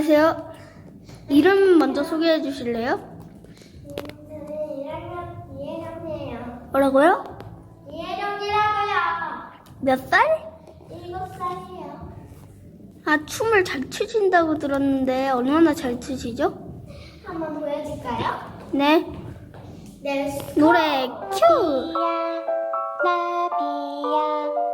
안녕하세요. 이름 먼저 소개해 주실래요? 저는 1학년 이혜정이에요. 뭐라고요? 이혜정이라고요. 몇 살? 7살이에요. 아, 춤을 잘 추신다고 들었는데 얼마나 잘 추시죠? 한번 보여줄까요? 네. 네. 노래 큐! 나비야 이리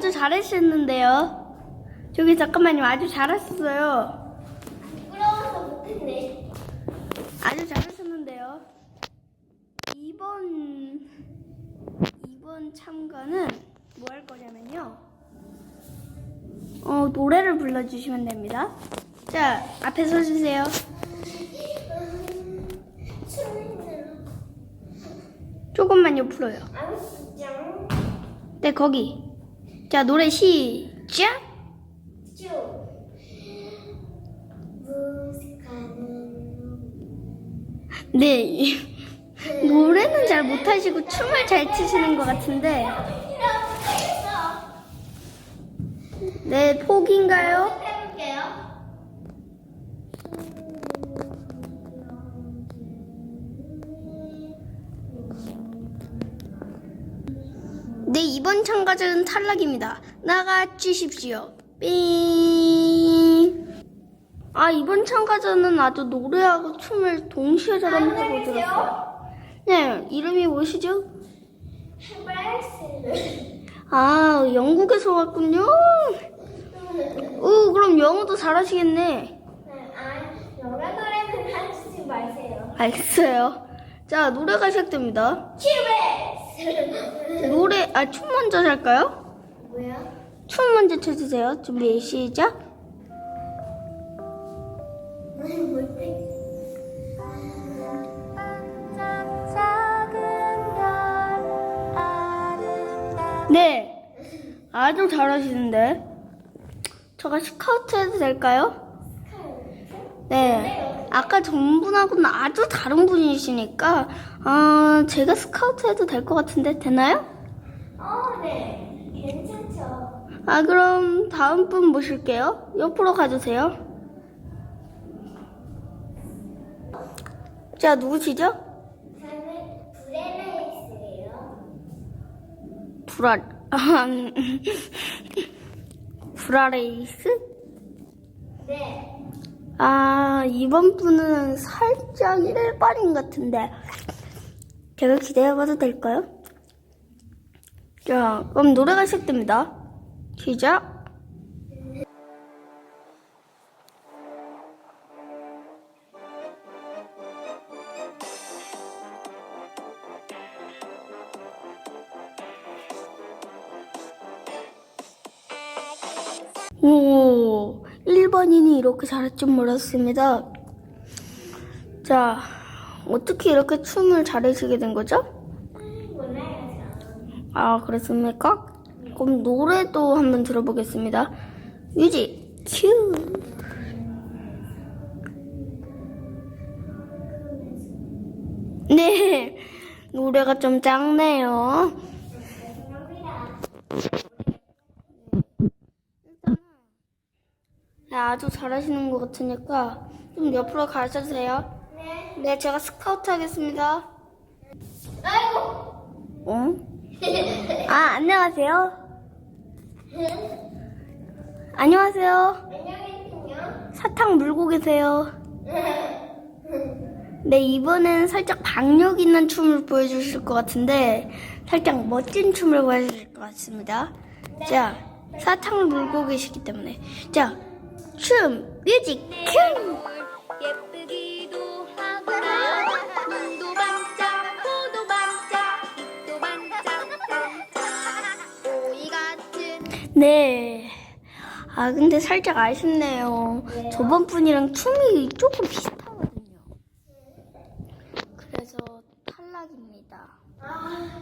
아주 잘하셨는데요. 저기 잠깐만요. 아주 잘하셨어요. 부끄러워서 못했네. 아주 잘하셨는데요. 이번 이번 참가는 뭐 할 거냐면요. 어, 노래를 불러주시면 됩니다. 자, 앞에 서주세요. 조금만 옆으로요. 안녕. 네, 거기. 자, 노래 시작! 네. 노래는 잘 못하시고 춤을 잘 추시는 것 같은데. 네, 포기인가요? 네, 이번 참가자는 탈락입니다. 나가 주십시오. 삥. 아, 이번 참가자는 아주 노래하고 춤을 동시에 잘한다고 들었어요. 네, 이름이 무엇이죠? 아, 영국에서 왔군요. 오, 그럼 영어도 잘하시겠네. 아, 하지 마세요. 알겠어요. 자, 노래가 시작됩니다. 키베스. 노래, 아, 춤 먼저 할까요? 뭐야? 춤 먼저 쳐주세요. 준비, 시작. 네. 아주 잘하시는데. 제가 스카우트 해도 될까요? 네. 아까 전분하고는 아주 다른 분이시니까, 어, 제가 스카우트 해도 될 것 같은데, 되나요? 어, 네. 괜찮죠. 아, 그럼 다음 분 모실게요. 옆으로 가주세요. 자, 누구시죠? 저는 브레레이스예요. 브라, 브라레이스? 네. 아, 이번 분은 살짝 일반인 같은데. 제가 기대해봐도 될까요? 자, 그럼 노래가 시작됩니다. 시작. 오, 1번인이 이렇게 잘할 줄 몰랐습니다. 자, 어떻게 이렇게 춤을 잘하시게 된 거죠? 아, 그렇습니까? 그럼 노래도 한번 들어보겠습니다. 뮤직, 큐! 네, 노래가 좀 작네요. 아주 잘하시는 것 같으니까 좀 옆으로 가셔주세요. 네. 네, 제가 스카우트 하겠습니다. 아이고. 어? 아, 안녕하세요. 안녕하세요. 안녕히 사탕 물고 계세요. 네, 이번엔 살짝 박력 있는 춤을 보여주실 것 같은데, 살짝 멋진 춤을 보여주실 것 같습니다. 자, 사탕을 물고 계시기 때문에. 자, 춤, 뮤직, 큐! 예쁘기도 하구나 눈도 반짝 코도 반짝 입도 반짝 반짝 오이 같은 네. 아 근데 살짝 아쉽네요. 왜요? 저번 분이랑 춤이 조금 비슷하거든요. 그래서 탈락입니다. 아,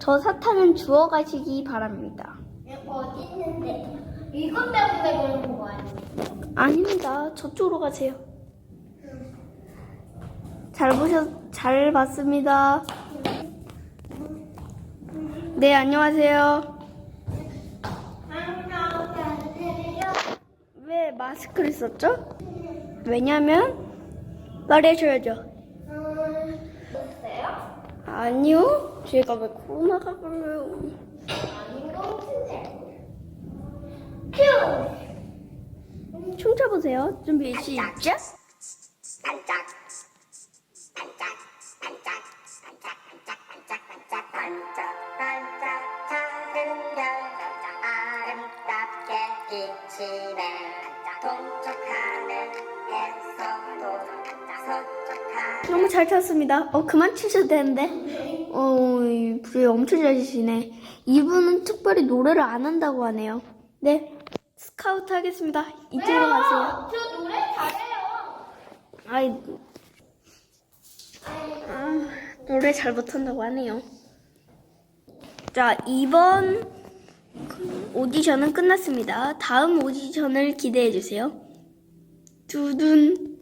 저 사탕은 주워 가시기 바랍니다. 어디 있는데? 이것 때문에 그런 거 아니야? 아닙니다. 저쪽으로 가세요. 잘 보셨, 잘 봤습니다. 네, 안녕하세요. 왜 마스크를 썼죠? 왜냐면, 말해줘야죠. 있어요? 아니요. 제가 왜 코로나가 걸려요? 아닌 것 같은데. 큐! 춤춰보세요. 준비, 시작. 반짝 반짝 반짝 반짝 반짝 반짝 반짝 반짝 반짝 작은 별 아름답게 비치네 너무 잘 탔습니다. 어, 그만 추셔도 되는데. 어, 이 불이 엄청 잘 치시네. 이분은 특별히 노래를 안 한다고 하네요. 네, 스카우트 하겠습니다. 이쪽으로 가세요. 저 노래 잘해요. 아이, 아, 노래 잘 못한다고 하네요. 자, 이번 오디션은 끝났습니다. 다음 오디션을 기대해 주세요. 두둔.